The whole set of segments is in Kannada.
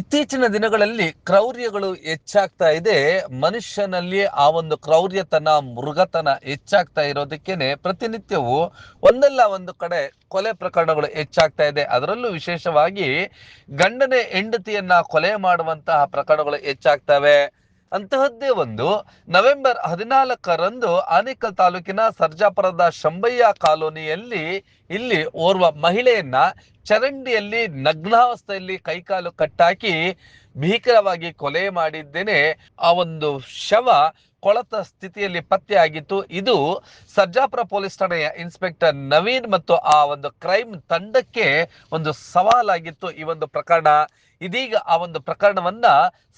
ಇತ್ತೀಚಿನ ದಿನಗಳಲ್ಲಿ ಕ್ರೌರ್ಯಗಳು ಹೆಚ್ಚಾಗ್ತಾ ಇದೆ. ಮನುಷ್ಯನಲ್ಲಿ ಆ ಒಂದು ಕ್ರೌರ್ಯತನ, ಮೃಗತನ ಹೆಚ್ಚಾಗ್ತಾ ಇರೋದಕ್ಕೇನೆ ಪ್ರತಿನಿತ್ಯವೂ ಒಂದಲ್ಲ ಒಂದು ಕಡೆ ಕೊಲೆ ಪ್ರಕರಣಗಳು ಹೆಚ್ಚಾಗ್ತಾ ಇದೆ. ಅದರಲ್ಲೂ ವಿಶೇಷವಾಗಿ ಗಂಡನೆ ಹೆಂಡತಿಯನ್ನ ಕೊಲೆ ಮಾಡುವಂತಹ ಪ್ರಕರಣಗಳು ಹೆಚ್ಚಾಗ್ತವೆ. ಅಂತಹದ್ದೇ ಒಂದು. ನವೆಂಬರ್ ಹದಿನಾಲ್ಕರಂದು ಆನೇಕಲ್ ತಾಲೂಕಿನ ಸರ್ಜಾಪುರದ ಶಂಬಯ್ಯ ಕಾಲೋನಿಯಲ್ಲಿ ಇಲ್ಲಿ ಓರ್ವ ಮಹಿಳೆಯನ್ನ ಚರಂಡಿಯಲ್ಲಿ ನಗ್ನಾವಸ್ಥೆಯಲ್ಲಿ ಕೈಕಾಲು ಕಟ್ಟಾಕಿ ಭೀಕರವಾಗಿ ಕೊಲೆ ಮಾಡಿದ್ದೇನೆ. ಆ ಒಂದು ಶವ ಕೊಳತ ಸ್ಥಿತಿಯಲ್ಲಿ ಪತ್ತೆಯಾಗಿತ್ತು. ಇದು ಸರ್ಜಾಪುರ ಪೊಲೀಸ್ ಠಾಣೆಯ ಇನ್ಸ್ಪೆಕ್ಟರ್ ನವೀನ್ ಮತ್ತು ಆ ಒಂದು ಕ್ರೈಮ್ ತಂಡಕ್ಕೆ ಒಂದು ಸವಾಲಾಗಿತ್ತು. ಈ ಒಂದು ಪ್ರಕರಣ ಇದೀಗ ಆ ಒಂದು ಪ್ರಕರಣವನ್ನ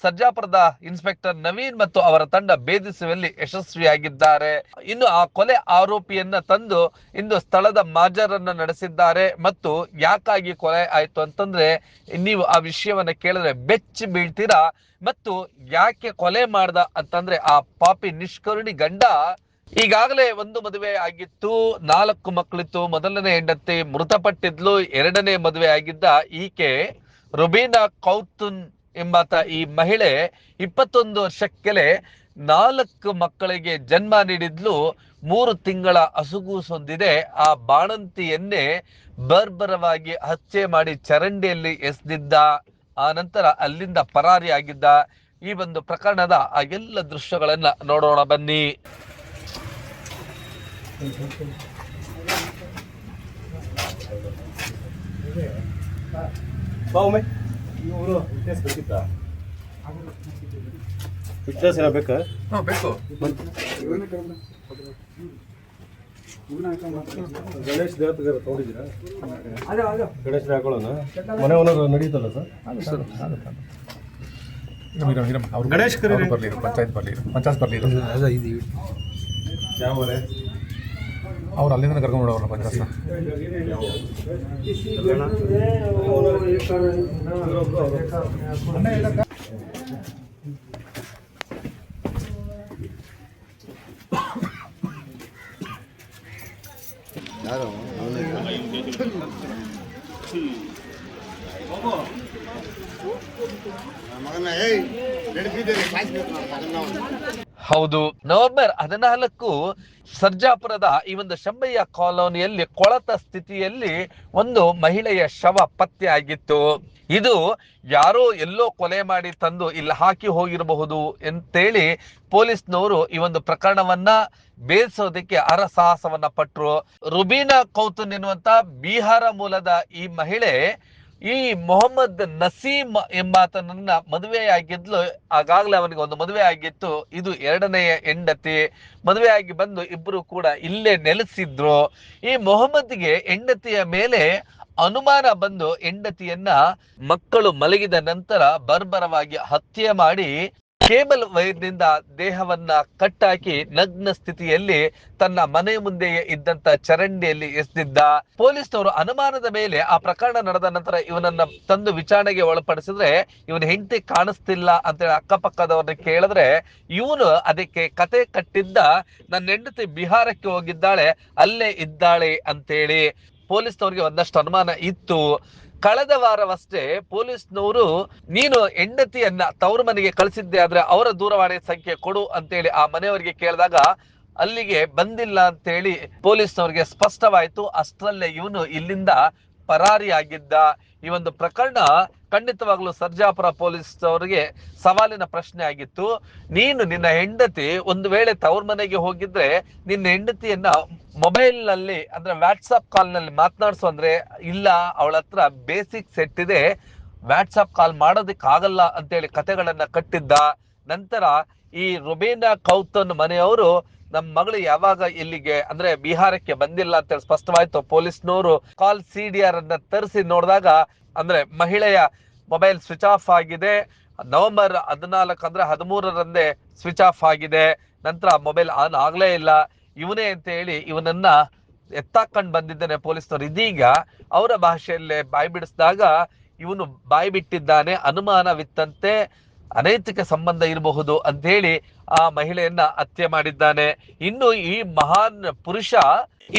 ಸರ್ಜಾಪುರದ ಇನ್ಸ್ಪೆಕ್ಟರ್ ನವೀನ್ ಮತ್ತು ಅವರ ತಂಡ ಭೇದಿಸುವಲ್ಲಿ ಯಶಸ್ವಿಯಾಗಿದ್ದಾರೆ. ಇನ್ನು ಆ ಕೊಲೆ ಆರೋಪಿಯನ್ನ ತಂದು ಇಂದು ಸ್ಥಳದ ಮಾಜರನ್ನ ನಡೆಸಿದ್ದಾರೆ. ಮತ್ತು ಯಾಕಾಗಿ ಕೊಲೆ ಆಯ್ತು ಅಂತಂದ್ರೆ, ನೀವು ಆ ವಿಷಯವನ್ನ ಕೇಳಿದ್ರೆ ಬೆಚ್ಚಿ ಬೀಳ್ತೀರಾ? ಮತ್ತು ಯಾಕೆ ಕೊಲೆ ಮಾಡ್ದ ಅಂತಂದ್ರೆ, ಆ ಪಾಪಿ ನಿಷ್ಕರುಣಿ ಗಂಡ ಈಗಾಗಲೇ ಒಂದು ಮದುವೆ ಆಗಿತ್ತು. ನಾಲ್ಕು ಮಕ್ಕಳಿತ್ತು ಮೊದಲನೇ ಹೆಂಡತಿ ಮೃತಪಟ್ಟಿದ್ಲು. ಎರಡನೇ ಮದುವೆ ಆಗಿದ್ದ ಈಕೆ ರುಬೀನಾ ಕೌತುನ್ ಎಂಬಾತ ಈ ಮಹಿಳೆ ಇಪ್ಪತ್ತೊಂದು ವರ್ಷಕ್ಕೆಲೆ ನಾಲ್ಕು ಮಕ್ಕಳಿಗೆ ಜನ್ಮ ನೀಡಿದ್ಲು. ಮೂರು ತಿಂಗಳ ಅಸುಗೂಸೊಂದಿದೆ ಆ ಬಾಣಂತಿಯನ್ನೇ ಬರ್ಬರವಾಗಿ ಹತ್ಯೆ ಮಾಡಿ ಚರಂಡಿಯಲ್ಲಿ ಎಸೆದಿದ್ದ, ಆ ನಂತರ ಅಲ್ಲಿಂದ ಪರಾರಿಯಾಗಿದ್ದ. ಈ ಒಂದು ಪ್ರಕರಣದ ಆ ಎಲ್ಲ ದೃಶ್ಯಗಳನ್ನ ನೋಡೋಣ ಬನ್ನಿ. ಬಾ ಒಮ್ಮೆ. ಇವರು ವಿಟ್ನೆಸ್ ಬೇಕಿತ್ತಾ? ವಿಟ್ನೆಸ್ ಏನೋ ಬೇಕಾ? ಬೇಕು. ಗಣೇಶ್ ದೇವತೆಗಾರ ತೊಗೊಂಡಿದ್ದೀರಾ? ಗಣೇಶ್ ಹಾಕೊಳ್ಳೋಣ. ಮನೆ ಓನರ್ ನಡೀತಲ್ಲ ಸರ್? ಗಣೇಶ್ ಕರೀರಿ. ಬರ್ಲಿ ಪಂಚಾಯತ್ ಬರ್ಲಿ ಪಂಚಾಯತ್ ಬರ್ಲಿ ಯಾವ ಅವ್ರು ಅಲ್ಲಿಂದ ಕರ್ಕೊಂಡು ಬಿಡೋರು ಪಂಚಾಯತ್ನ ಮಗನ ಏಯ್ ನಡೆಸಿದ್ದೇನೆ ಸಾಯಿಸ್ಬೇಕು ನನ್ನ ಮಗನ ಅವ್ನು. ಹೌದು. ನವೆಂಬರ್ ಹದಿನಾಲ್ಕು ಸರ್ಜಾಪುರದ ಈ ಒಂದು ಶಂಬಯ್ಯ ಕಾಲೋನಿಯಲ್ಲಿ ಕೊಳತ ಸ್ಥಿತಿಯಲ್ಲಿ ಒಂದು ಮಹಿಳೆಯ ಶವ ಪತ್ತೆ ಆಗಿತ್ತು. ಇದು ಯಾರೋ ಎಲ್ಲೋ ಕೊಲೆ ಮಾಡಿ ತಂದು ಇಲ್ಲಿ ಹಾಕಿ ಹೋಗಿರಬಹುದು ಅಂತೇಳಿ ಪೊಲೀಸ್ನವರು ಈ ಒಂದು ಪ್ರಕರಣವನ್ನ ಬೇಯಿಸೋದಕ್ಕೆ ಅರಸಾಹಸವನ್ನ ಪಟ್ರು. ರುಬೀನಾ ಕೌತುನ್ ಎನ್ನುವಂತ ಬಿಹಾರ ಮೂಲದ ಈ ಮಹಿಳೆ ಈ ಮೊಹಮ್ಮದ್ ನಸೀಮ್ ಎಂಬಾತನನ್ನ ಮದುವೆಯಾಗಿದ್ಲು, ಆಗಾಗ್ಲೇ ಅವನಿಗೆ ಒಂದು ಮದುವೆ ಆಗಿತ್ತು ಇದು ಎರಡನೆಯ ಹೆಂಡತಿ. ಮದುವೆಯಾಗಿ ಬಂದು ಇಬ್ಬರು ಕೂಡ ಇಲ್ಲೇ ನೆಲೆಸಿದ್ರು. ಈ ಮೊಹಮ್ಮದ್ಗೆ ಹೆಂಡತಿಯ ಮೇಲೆ ಅನುಮಾನ ಬಂದು ಹೆಂಡತಿಯನ್ನ ಮಕ್ಕಳು ಮಲಗಿದ ನಂತರ ಬರ್ಬರವಾಗಿ ಹತ್ಯೆ ಮಾಡಿ ಕೇಬಲ್ ವೈರ್ನಿಂದ ದೇಹವನ್ನ ಕಟ್ಟಾಕಿ ನಗ್ನ ಸ್ಥಿತಿಯಲ್ಲಿ ತನ್ನ ಮನೆ ಮುಂದೆಯೇ ಇದ್ದಂತ ಚರಂಡಿಯಲ್ಲಿ ಎಸೆದಿದ್ದ ಪೊಲೀಸ್ನವರು ಅನುಮಾನದ ಮೇಲೆ ಆ ಪ್ರಕರಣ ನಡೆದ ನಂತರ ಇವನನ್ನ ತಂದು ವಿಚಾರಣೆಗೆ ಒಳಪಡಿಸಿದ್ರೆ ಇವನ ಹೆಂಡತಿ ಕಾಣಿಸ್ತಿಲ್ಲ ಅಂತೇಳಿ ಅಕ್ಕಪಕ್ಕದವ್ರನ್ನ ಕೇಳಿದ್ರೆ ಇವನು ಅದಕ್ಕೆ ಕತೆ ಕಟ್ಟಿದ್ದ ನನ್ನ ಹೆಂಡತಿ ಬಿಹಾರಕ್ಕೆ ಹೋಗಿದ್ದಾಳೆ, ಅಲ್ಲೇ ಇದ್ದಾಳೆ ಅಂತೇಳಿ ಪೊಲೀಸ್ನವ್ರಿಗೆ ಒಂದಷ್ಟು ಅನುಮಾನ ಇತ್ತು. ಕಳೆದ ವಾರವಷ್ಟೇ ಪೊಲೀಸ್ನವರು, ನೀನು ಹೆಂಡತಿಯನ್ನ ತವರು ಮನೆಗೆ ಕಳಿಸಿದ್ದೆ ಆದ್ರೆ ಅವರ ದೂರವಾಣಿ ಸಂಖ್ಯೆ ಕೊಡು ಅಂತೇಳಿ ಆ ಮನೆಯವರಿಗೆ ಕೇಳಿದಾಗ, ಅಲ್ಲಿಗೆ ಬಂದಿಲ್ಲ ಅಂತೇಳಿ ಪೊಲೀಸ್ನವರಿಗೆ ಸ್ಪಷ್ಟವಾಯ್ತು, ಅಷ್ಟರಲ್ಲೇ ಇವನು ಇಲ್ಲಿಂದ ಪರಾರಿಯಾಗಿದ್ದ ಈ ಒಂದು ಪ್ರಕರಣ ಖಂಡಿತವಾಗ್ಲೂ ಸರ್ಜಾಪುರ ಪೊಲೀಸ್ ಅವರಿಗೆ ಸವಾಲಿನ ಪ್ರಶ್ನೆ ಆಗಿತ್ತು. ನೀನು ನಿನ್ನ ಹೆಂಡತಿ ಒಂದು ವೇಳೆ ತವ್ರ ಮನೆಗೆ ಹೋಗಿದ್ರೆ ನಿನ್ನ ಹೆಂಡತಿಯನ್ನ ಮೊಬೈಲ್ನಲ್ಲಿ ಅಂದ್ರೆ ವ್ಯಾಟ್ಸಪ್ ಕಾಲ್ನಲ್ಲಿ ಮಾತನಾಡ್ಸು ಅಂದ್ರೆ ಇಲ್ಲ, ಅವಳ ಹತ್ರ ಬೇಸಿಕ್ ಸೆಟ್ ಇದೆ. ವ್ಯಾಟ್ಸಪ್ ಕಾಲ್ ಮಾಡೋದಕ್ಕೆ ಆಗಲ್ಲ ಅಂತೇಳಿ ಕತೆಗಳನ್ನ ಕಟ್ಟಿದ್ದ. ನಂತರ ಈ ರುಬೇನಾ ಕೌತನ್ ಮನೆಯವರು ನಮ್ಮ ಮಗಳು ಯಾವಾಗ ಇಲ್ಲಿಗೆ ಅಂದ್ರೆ ಬಿಹಾರಕ್ಕೆ ಬಂದಿಲ್ಲ ಅಂತ ಸ್ಪಷ್ಟವಾಯ್ತು. ಪೊಲೀಸ್ನವರು ಕಾಲ್ ಸಿ ಡಿ ಆರ್ ಅನ್ನ ತರಿಸಿ ನೋಡಿದಾಗ ಅಂದ್ರೆ ಮಹಿಳೆಯ ಮೊಬೈಲ್ ಸ್ವಿಚ್ ಆಫ್ ಆಗಿದೆ. ನವೆಂಬರ್ ಹದಿನಾಲ್ಕು ಅಂದ್ರೆ ಹದಿಮೂರರಂದೇ ಸ್ವಿಚ್ ಆಫ್ ಆಗಿದೆ. ನಂತರ ಮೊಬೈಲ್ ಆನ್ ಆಗ್ಲೇ ಇಲ್ಲ. ಇವನೇ ಅಂತ ಹೇಳಿ ಇವನನ್ನ ಎತ್ತಾಕೊಂಡ್ ಬಂದಿದ್ದಾನೆ ಪೊಲೀಸ್ನವರು. ಇದೀಗ ಅವರ ಭಾಷೆಯಲ್ಲೇ ಬಾಯಿ ಬಿಡಿಸಿದಾಗ ಇವನು ಬಾಯಿ ಬಿಟ್ಟಿದ್ದಾನೆ. ಅನುಮಾನವಿತ್ತಂತೆ. ಅನೈತಿಕ ಸಂಬಂಧ ಇರಬಹುದು ಅಂತ ಹೇಳಿ ಆ ಮಹಿಳೆಯನ್ನ ಹತ್ಯೆ ಮಾಡಿದ್ದಾನೆ. ಇನ್ನು ಈ ಮಹಾನ್ ಪುರುಷ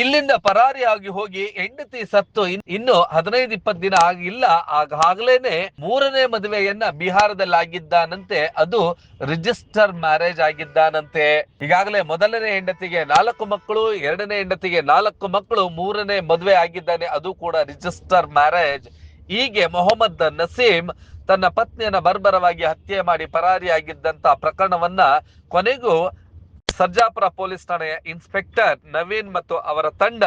ಇಲ್ಲಿಂದ ಪರಾರಿಯಾಗಿ ಹೋಗಿ ಹೆಂಡತಿ ಸತ್ತು ಇನ್ನು ಹದಿನೈದು ಇಪ್ಪತ್ತು ದಿನ ಆಗಿಲ್ಲ. ಆಗಾಗ್ಲೇನೆ ಮೂರನೇ ಮದುವೆಯನ್ನ ಬಿಹಾರದಲ್ಲಿ ಆಗಿದ್ದಾನಂತೆ ಅದು ರಿಜಿಸ್ಟರ್ ಮ್ಯಾರೇಜ್ ಆಗಿದ್ದಾನಂತೆ. ಈಗಾಗಲೇ ಮೊದಲನೇ ಹೆಂಡತಿಗೆ ನಾಲ್ಕು ಮಕ್ಕಳು, ಎರಡನೇ ಹೆಂಡತಿಗೆ ನಾಲ್ಕು ಮಕ್ಕಳು, ಮೂರನೇ ಮದುವೆ ಆಗಿದ್ದಾನೆ. ಅದು ಕೂಡ ರಿಜಿಸ್ಟರ್ ಮ್ಯಾರೇಜ್. ಹೀಗೆ ಮೊಹಮ್ಮದ್ ನಸೀಂ ತನ್ನ ಪತ್ನಿಯನ್ನ ಬರ್ಬರವಾಗಿ ಹತ್ಯೆ ಮಾಡಿ ಪರಾರಿಯಾಗಿದ್ದಂತ ಪ್ರಕರಣವನ್ನ ಕೊನೆಗೂ ಸರ್ಜಾಪುರ ಪೊಲೀಸ್ ಠಾಣೆಯ ಇನ್ಸ್ಪೆಕ್ಟರ್ ನವೀನ್ ಮತ್ತು ಅವರ ತಂಡ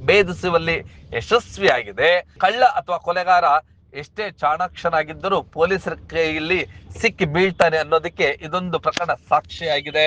ಭೇದಿಸುವಲ್ಲಿ ಯಶಸ್ವಿಯಾಗಿದೆ. ಕಳ್ಳ ಅಥವಾ ಕೊಲೆಗಾರ ಎಷ್ಟೇ ಚಾಣಾಕ್ಷನಾಗಿದ್ದರೂ ಪೊಲೀಸರ ಕೈಯಲ್ಲಿ ಸಿಕ್ಕಿ ಬೀಳ್ತಾನೆ ಅನ್ನೋದಕ್ಕೆ ಇದೊಂದು ಪ್ರಕರಣ ಸಾಕ್ಷಿಯಾಗಿದೆ.